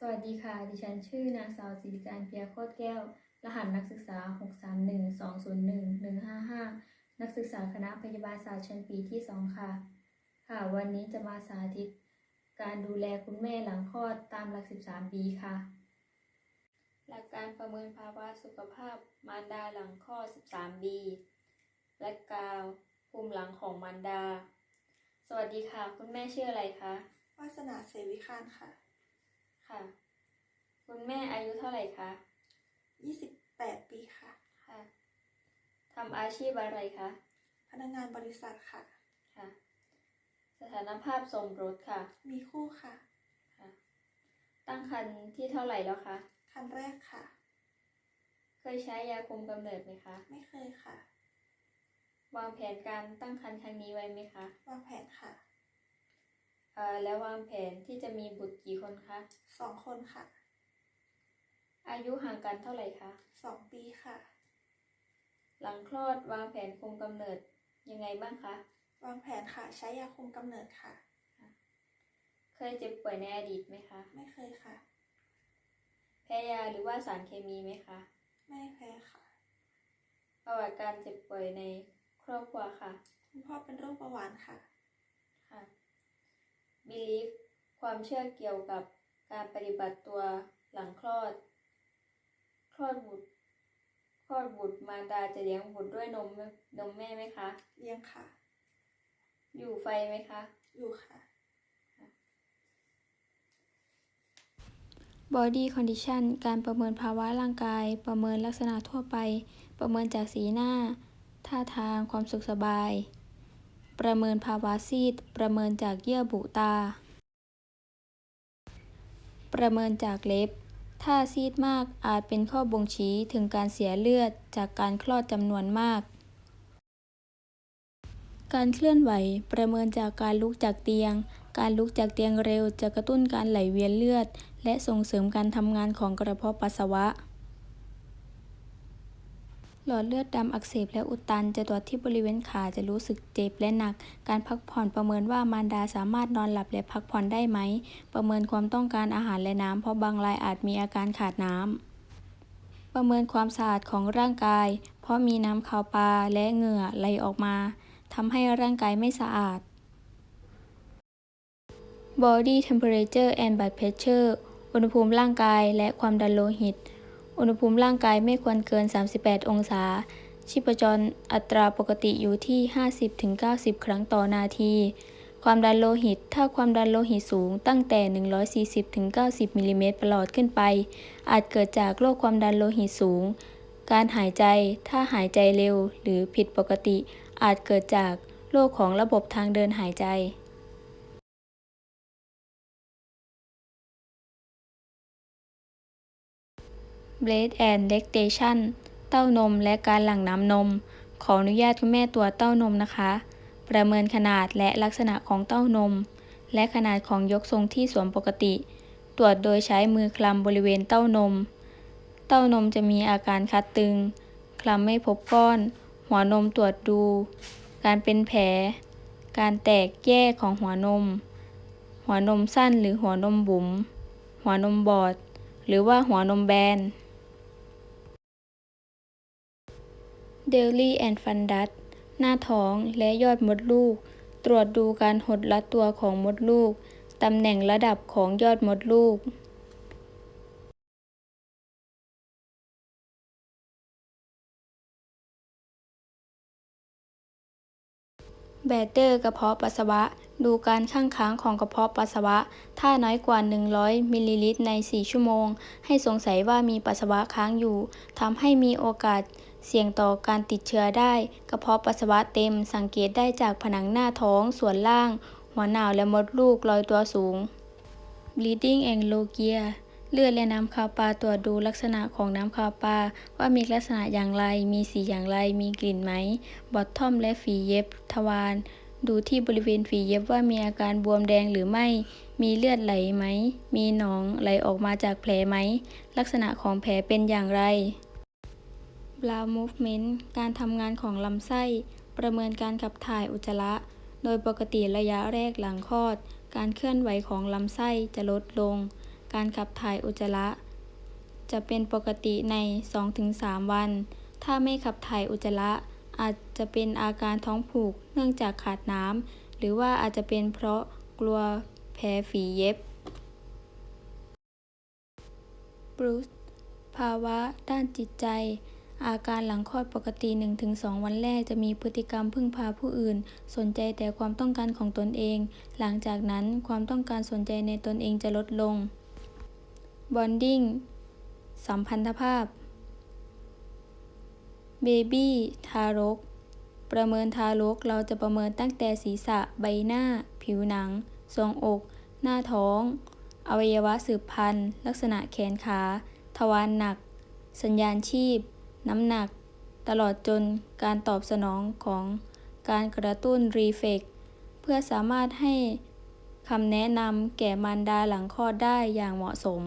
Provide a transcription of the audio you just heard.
สวัสดีค่ะ ดิฉันชื่อนางสาวสิริการเพียโคตรแก้ว รหัสนักศึกษา 631201155 นักศึกษาคณะพยาบาลศาสตร์ชั้นปีที่ 2 ค่ะ ค่ะ วันนี้จะมาสาธิต การดูแลคุณแม่หลังคลอดตามหลัก 13 ปีค่ะ หลักการประเมินภาวะสุขภาพมารดาหลังคลอด 13 ปีและกาวภูมิหลังของมารดา สวัสดีค่ะ คุณแม่ชื่ออะไรคะ วาสนาเสวิคารค่ะ ค่ะ คุณแม่อายุเท่าไหร่คะ28ปีค่ะ ค่ะทำอาชีพอะไรคะ พนักงานบริษัทค่ะ ค่ะ สถานภาพสมรสค่ะ มีคู่ค่ะ ค่ะ ตั้งครรภ์ที่เท่าไหร่แล้วคะคันแรกค่ะ เคยใช้ยาคุมกำเนิดไหมคะ ไม่เคยค่ะ วางแผนการตั้งครรภ์ครั้งนี้ไว้ไหมคะ วางแผนค่ะเอ่อแล้ววางแผนที่จะมีบุตรกี่คนคะ สองคนค่ะ อายุห่างกันเท่าไหร่คะ สองปีค่ะ หลังคลอดวางแผนคุมกำเนิดยังไงบ้างคะ วางแผนค่ะ ใช้ยาคุมกำเนิดค่ะ เคยเจ็บป่วยในอดีตไหมคะ ไม่เคยค่ะ แพ้ยาหรือว่าสารเคมีไหมคะ ไม่แพ้ค่ะ ประวัติการเจ็บป่วยในครอบครัวค่ะ คุณพ่อเป็นโรคเบาหวานค่ะ ค่ะ belief ความเชื่อเกี่ยวกับการปฏิบัติตัวหลังคลอด คลอดบุตร คลอดบุตรมารดาจะเลี้ยงบุตรด้วยนมไหมนมแม่ไหมคะ เลี้ยงค่ะ อยู่ไฟไหมคะ อยู่ค่ะ body condition การประเมินภาวะร่างกาย ประเมินลักษณะทั่วไป ประเมินจากสีหน้า ท่าทาง ความสุขสบาย ประเมินภาวะซีด ประเมินจากเยื่อบุตา ประเมินจากเล็บ ถ้าซีดมากอาจเป็นข้อบ่งชี้ถึงการเสียเลือดจากการคลอดจำนวนมาก การเคลื่อนไหว ประเมินจากการลุกจากเตียง การลุกจากเตียงเร็วจะกระตุ้นการไหลเวียนเลือด และส่งเสริมการทำงานของกระเพาะปัสสาวะ หลอดเลือดดำอักเสบและอุดตัน จะตรวจที่บริเวณขาจะรู้สึกเจ็บและหนัก การพักผ่อนประเมินว่ามารดาสามารถนอนหลับและพักผ่อนได้ไหม ประเมินความต้องการอาหารและน้ำเพราะบางรายอาจมีอาการขาดน้ำ ประเมินความสะอาดของร่างกาย เพราะมีน้ำขาวปลาและเหงื่อไหลออกมาทำให้ร่างกายไม่สะอาด Body temperature and blood pressure อุณหภูมิร่างกายและความดันโลหิต อุณหภูมิร่างกายไม่ควรเกิน 38 องศา ชีพจรอัตราปกติอยู่ที่ 50-90 ครั้งต่อนาที ความดันโลหิต ถ้าความดันโลหิตสูงตั้งแต่ 140-90 มิลลิเมตรประหลอดขึ้นไป อาจเกิดจากโรคความดันโลหิตสูง การหายใจ ถ้าหายใจเร็วหรือผิดปกติ อาจเกิดจากโรคของระบบทางเดินหายใจ Breast and lactation เต้านมและการหลั่งน้ำนม ขออนุญาตคุณแม่ตรวจเต้านมนะคะ ประเมินขนาดและลักษณะของเต้านม และขนาดของยกทรงที่สวมปกติ ตรวจโดยใช้มือคลำบริเวณเต้านม เต้านมจะมีอาการคัดตึง คลำไม่พบก้อน หัวนมตรวจดู การเป็นแผล การแตกแยกของหัวนม หัวนมสั้นหรือหัวนมบุ๋ม หัวนมบอด หรือว่าหัวนมแบน เดลี่แอนฟันดัตหน้าท้องและยอดมดลูก ตรวจดูการหดลัดตัวของมดลูก ตำแหน่งระดับของยอดมดลูกแบตเตอร์กระเพาะปัสสาวะ ดูการข้างค้างของกระเพาะปัสสาวะ ถ้าน้อยกว่า 100 มิลลิลิตรใน 4 ชั่วโมง ให้สงสัยว่ามีปัสสาวะค้างอยู่ ทำให้มีโอกาส เสี่ยงต่อการติดเชื้อได้ กระเพาะปัสสาวะเต็มสังเกตได้จากผนังหน้าท้อง ส่วนล่าง หัวหนาวและมดลูกลอยตัวสูง bleeding and logia เลือดและน้ำขาวปลาตรวจดูลักษณะของน้ำขาวปลาว่ามีลักษณะอย่างไร มีสีอย่างไร มีกลิ่นไหม บอททอมและฝีเย็บ ทวาร ดูที่บริเวณฝีเย็บว่ามีอาการบวมแดงหรือไม่ มีเลือดไหลไหม มีหนองไหลออกมาจากแผลไหม ลักษณะของแผลเป็นอย่างไร bowel movement การทำงานของลำไส้ ประเมินการขับถ่ายอุจจาระ โดยปกติระยะแรกหลังคลอด การเคลื่อนไหวของลำไส้จะลดลง การขับถ่ายอุจจาระ จะเป็นปกติใน 2-3 วัน ถ้าไม่ขับถ่ายอุจจาระ อาจจะเป็นอาการท้องผูกเนื่องจากขาดน้ำ หรือว่าอาจจะเป็นเพราะกลัวแผลฝีเย็บบรูซภาวะด้านจิตใจ อาการหลังคลอดปกติ 1-2 วันแรกจะมีพฤติกรรมพึ่งพาผู้อื่น สนใจแต่ความต้องการของตนเอง หลังจากนั้นความต้องการสนใจในตนเองจะลดลง bonding สัมพันธภาพเบบี้ทารก ประเมินทารกเราจะประเมินตั้งแต่ศีรษะ ใบหน้า ผิวหนัง ทรวงอก หน้าท้อง อวัยวะสืบพันธุ์ ลักษณะแขนขา ทวารหนัก สัญญาณชีพ น้ำหนัก ตลอดจนการตอบสนองของการกระตุ้นรีเฟกเพื่อสามารถให้คำแนะนำแก่มารดาหลังคลอดได้อย่างเหมาะสม